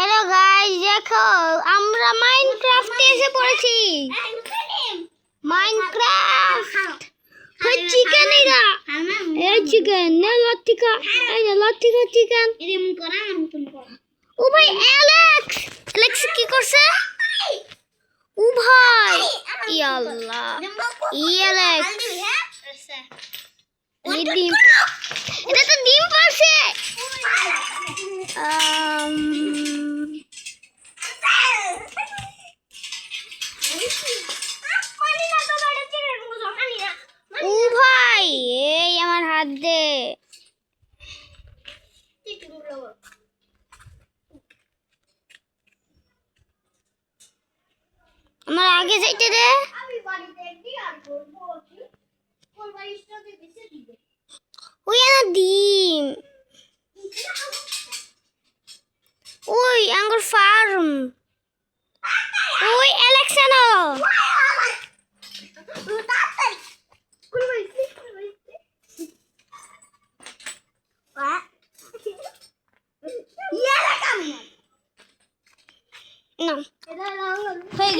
Hello guys দেখো আমরা মাইনক্রাফটে এসে পড়েছি। মাইনক্রাফট ওই চিকেন এরা এই চিকেন নে লতিকা এই নে লতিকা চিকেন ও ভাই অ্যালেক্স অ্যালেক্স কি করছে? ও ভাই ইয়াল্লাহ ই অ্যালেক্স এই ডিম এটা তো ও ভাই, এই আমার হাত দে। আমার আগে যাইতে দে। ওই আমার ডিম। ওই আঙ্গুর ফার্ম। না হয়ে